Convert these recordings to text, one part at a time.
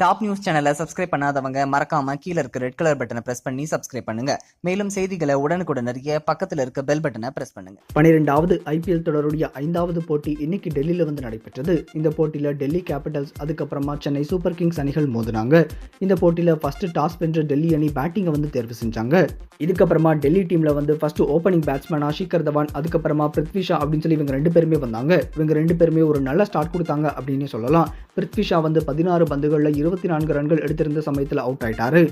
Top news சேனலை subscribe பண்ணாதவங்க மறக்காம கீழே இருக்க ரெட் கலர் பட்டனை பிரஸ் பண்ணி சப்ஸ்கிரைப் பண்ணுங்க. மேலும் செய்திகளை உடனுக்குடன் அறிய பக்கத்துல இருக்க பெல் பட்டனை பிரஸ் பண்ணுங்க. பனிரெண்டாவது ஐபிஎல் தொடருடைய ஐந்தாவது போட்டி இன்னைக்கு டெல்லியில் வந்து நடைபெற்றது. இந்த போட்டியில் டெல்லி கேபிட்டல்ஸ் அதுக்கப்புறமா சென்னை சூப்பர் கிங்ஸ் அணிகள் மோதினாங்க. இந்த போட்டியில் ஃபர்ஸ்ட் டாஸ் வென்ற டெல்லி அணி பேட்டிங்கை வந்து தேர்வு செஞ்சாங்க. இதுக்கப்புறமா டெல்லி டீமில் வந்து ஃபர்ஸ்ட் ஓப்பனிங் பேட்ஸ்மேனா ஷிகர் தவான் அதுக்கப்புறமா பிருத்விஷா அப்படின்னு சொல்லி இவங்க ரெண்டு பேருமே வந்தாங்க. இவங்க ரெண்டு பேருமே ஒரு நல்ல ஸ்டார்ட் கொடுத்தாங்க அப்படின்னு சொல்லலாம். பிருத்விஷா வந்து பதினாறு பந்துகளில் இருபத்தி நான்கு ரன்கள் எடுத்திருந்த சமயத்தில் அவுட் ஆயிட்டாரு.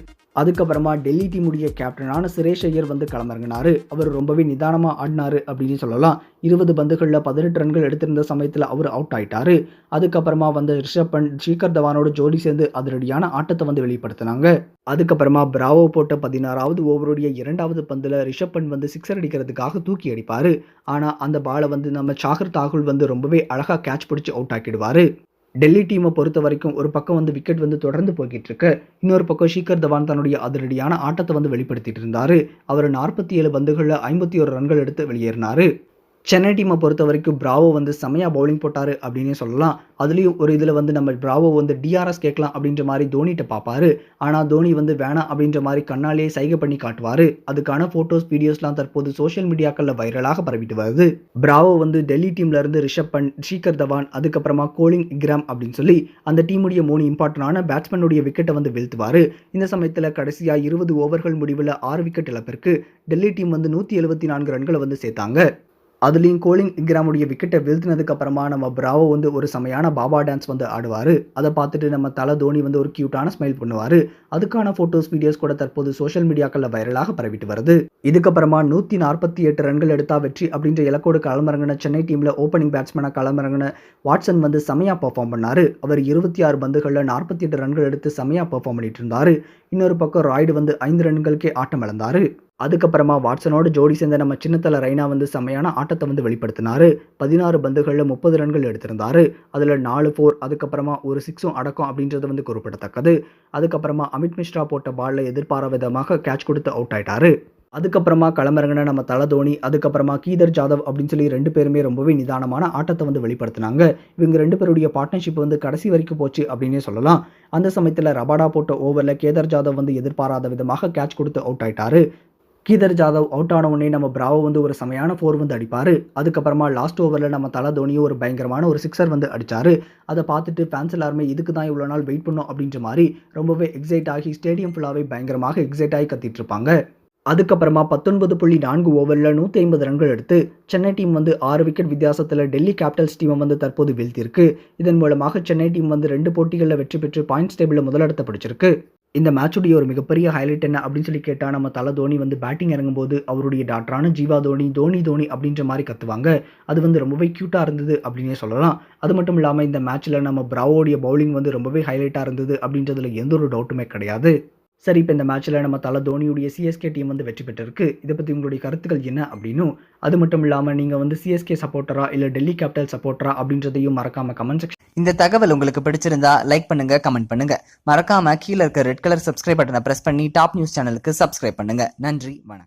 அதுக்கப்புறமா டெல்லி டீமுடைய கேப்டனான சுரேஷ் ஐயர் வந்து களமிறங்கினாரு. அவர் ரொம்பவே நிதானமாக ஆடினாரு அப்படின்னு சொல்லலாம். இருபது பந்துகளில் பதினெட்டு ரன்கள் எடுத்திருந்த சமயத்தில் அவர் அவுட் ஆயிட்டாரு. அதுக்கப்புறமா வந்து ரிஷப் பண்ட் ஷீகர் தவானோட ஜோடி சேர்ந்து அதிரடியான ஆட்டத்தை வந்து வெளிப்படுத்தினாங்க. அதுக்கப்புறமா பிராவோ போட்ட பதினாறாவது ஓவருடைய இரண்டாவது பந்தில் ரிஷப் பண்ட் வந்து சிக்ஸர் அடிக்கிறதுக்காக தூக்கி அடிப்பார். ஆனால் அந்த பாலை வந்து நம்ம சாகர் தாகுல் வந்து ரொம்பவே அழகாக கேட்ச் பிடிச்சி அவுட் ஆக்கிடுவார். டெல்லி டீமை பொறுத்த வரைக்கும் ஒரு பக்கம் வந்து விக்கெட் வந்து தொடர்ந்து போய்கிட்டு இருக்கு இன்னொரு பக்கம் ஷீக்கர் தவான் தன்னுடைய அதிரடியான ஆட்டத்தை வந்து வெளிப்படுத்திட்டு இருந்தார் அவர் நாற்பத்தி ஏழு பந்துகளில் ஐம்பத்தி ஒரு ரன்கள் எடுத்து வெளியேறினார். சென்னை டீமை பொறுத்த வரைக்கும் பிராவோ வந்து செமையாக பவுலிங் போட்டார் அப்படின்னே சொல்லலாம். அதுலேயும் ஒரு இதில் வந்து நம்ம பிராவோ வந்து டிஆர்எஸ் கேட்கலாம் அப்படின்ற மாதிரி தோனிகிட்ட பார்ப்பாரு ஆனால் தோனி வந்து வேணாம் அப்படின்ற மாதிரி கண்ணாலேயே சைகை பண்ணி காட்டுவார். அதுக்கான ஃபோட்டோஸ் வீடியோஸ்லாம் தற்போது சோஷியல் மீடியாக்களில் வைரலாக பரவிட்டு வருது. பிராவோ வந்து டெல்லி டீம்லேருந்து ரிஷப் பண்ட் ஷீகர் தவான் அதுக்கப்புறமா கோலிங் இக்ராம் அப்படின்னு சொல்லி அந்த டீமுடைய மூணு இம்பார்ட்டனான பேட்ஸ்மேனுடைய விக்கெட்டை வந்து வீழ்த்துவார். இந்த சமயத்தில் கடைசியாக இருபது ஓவர்கள் முடிவில் ஆறு விக்கெட் இழப்பிற்கு டெல்லி டீம் வந்து நூற்றி எழுபத்தி நான்கு ரன்களை வந்து சேர்த்தாங்க. அதுலேயும் கோலிங் இக்ராமுடைய விக்கெட்டை வீழ்த்தினதுக்கு அப்புறமா நம்ம பிராவோ வந்து ஒரு செமையான பாபா டான்ஸ் வந்து ஆடுவார். அதை பார்த்துட்டு நம்ம தலை தோனி வந்து ஒரு க்யூட்டான ஸ்மைல் பண்ணுவார். அதுக்கான ஃபோட்டோஸ் வீடியோஸ் கூட தற்போது சோஷியல் மீடியாக்களில் வைரலாக பரவிட்டு வருது. இதுக்கப்புறமா நூற்றி நாற்பத்தி எட்டு ரன்கள் எடுத்தா வெற்றி அப்படின்ற இலக்கோடு களமிறங்கின சென்னை டீமில் ஓப்பனிங் பேட்ஸ்மேனாக களமிறங்கின வாட்சன் வந்து செமையாக பெர்ஃபார்ம் பண்ணார். அவர் இருபத்தி ஆறு பந்துகளில் நாற்பத்தி எட்டு ரன்கள் எடுத்து செமையாக பெர்ஃபார்ம் பண்ணிட்டு இருந்தார். இன்னொரு பக்கம் ராய்டு வந்து ஐந்து ரன்களுக்கே ஆட்டம் இழந்தார். அதுக்கப்புறமா வாட்சனோட ஜோடி சேர்ந்த நம்ம சின்னத்தல ரெய்னா வந்து செம்மையான ஆட்டத்தை வந்து வெளிப்படுத்தினாரு. பதினாறு பந்துகளில் முப்பது ரன்கள் எடுத்திருந்தாரு. அதில் நாலு ஃபோர் அதுக்கப்புறமா ஒரு சிக்ஸும் அடக்கம் அப்படின்றது வந்து குறிப்பிடத்தக்கது. அதுக்கப்புறமா அமித் மிஸ்ரா போட்ட பாலில் எதிர்பாராத விதமாக கேட்ச் கொடுத்து அவுட் ஆயிட்டாரு. அதுக்கப்புறமா களமிறங்கின நம்ம தல தோனி அதுக்கப்புறமா கீதர் ஜாதவ் அப்படின்னு சொல்லி ரெண்டு பேருமே ரொம்பவே நிதானமான ஆட்டத்தை வந்து வெளிப்படுத்தினாங்க. இவங்க ரெண்டு பேருடைய பார்ட்னர்ஷிப் வந்து கடைசி வரைக்கும் போச்சு அப்படின்னே சொல்லலாம். அந்த சமயத்தில் ரபாடா போட்ட ஓவரில் கேதர் ஜாதவ் வந்து எதிர்பாராத விதமாக கேட்ச் கொடுத்து அவுட் ஆயிட்டாரு. கீதர் ஜாதவ் அவுட் ஆன உடனே நம்ம பிராவோ வந்து ஒரு செமையான ஃபோர் வந்து அடிப்பார். அதுக்கப்புறமா லாஸ்ட் ஓவரில் நம்ம தலை தோனியும் ஒரு பயங்கரமான ஒரு சிக்ஸர் வந்து அடித்தார் அதை பார்த்துட்டு ஃபேன்ஸ் எல்லாருமே இதுக்கு தான் இவ்வளோ நாள் வெயிட் பண்ணோம் அப்படின்ற மாதிரி ரொம்பவே எக்ஸைட் ஆகி ஸ்டேடியம் ஃபுல்லாகவே பயங்கரமாக எக்ஸைட் ஆகி கத்திட்டு இருப்பாங்க. அதுக்கப்புறமா பத்தொன்பது புள்ளி நான்கு ஓவரில் நூற்றி ஐம்பது ரன்கள் எடுத்து சென்னை டீம் வந்து ஆறு விக்கெட் வித்தியாசத்தில் டெல்லி கேபிட்டல்ஸ் டீமை வந்து தற்போது வீழ்த்தியிருக்கு. இதன் மூலமாக சென்னை டீம் வந்து ரெண்டு போட்டிகளில் வெற்றி பெற்று பாயிண்ட்ஸ் டேபிளில் முதலிடத்தை பிடிச்சிருக்கு. இந்த மேட்சுடைய ஒரு மிகப்பெரிய ஹைலைட் என்ன அப்படின்னு சொல்லி கேட்டால் நம்ம தலை தோனி வந்து பேட்டிங் இறங்கும்போது அவருடைய டாக்டரான ஜீவா தோனி தோனி தோனி அப்படின்ற மாதிரி கத்துவாங்க. அது வந்து ரொம்பவே க்யூட்டாக இருந்தது அப்படின்னே சொல்லலாம். அது மட்டும் இல்லாமல் இந்த மேட்ச்சில் நம்ம பிராவோடைய பவுலிங் வந்து ரொம்பவே ஹைலைட்டாக இருந்தது அப்படின்றதுல எந்த ஒரு டவுட்டுமே கிடையாது. சரி இப்போ இந்த மேட்ச்சில் நம்ம தலை தோனியுடைய சிஎஸ்கே டீம் வந்து வெற்றி பெற்றிருக்கு. இதை பற்றி உங்களுடைய கருத்துக்கள் என்ன அப்படின்னும் அது மட்டும் இல்லாமல் நீங்கள் வந்து சிஎஸ்கே சப்போர்ட்டரா இல்லை டெல்லி கேபிட்டல் சப்போர்ட்டரா அப்படின்றதையும் மறக்காமல் கமெண்ட் செக்ஷன் இந்த தகவல் உங்களுக்கு பிடிச்சிருந்தா லைக் பண்ணுங்க கமெண்ட் பண்ணுங்க. மறக்காம கீழே இருக்க ரெட் கலர் சப்ஸ்கிரைப் பட்டனை பிரஸ் பண்ணி டாப் நியூஸ் சேனலுக்கு சப்ஸ்கிரைப் பண்ணுங்க. நன்றி வணக்கம்.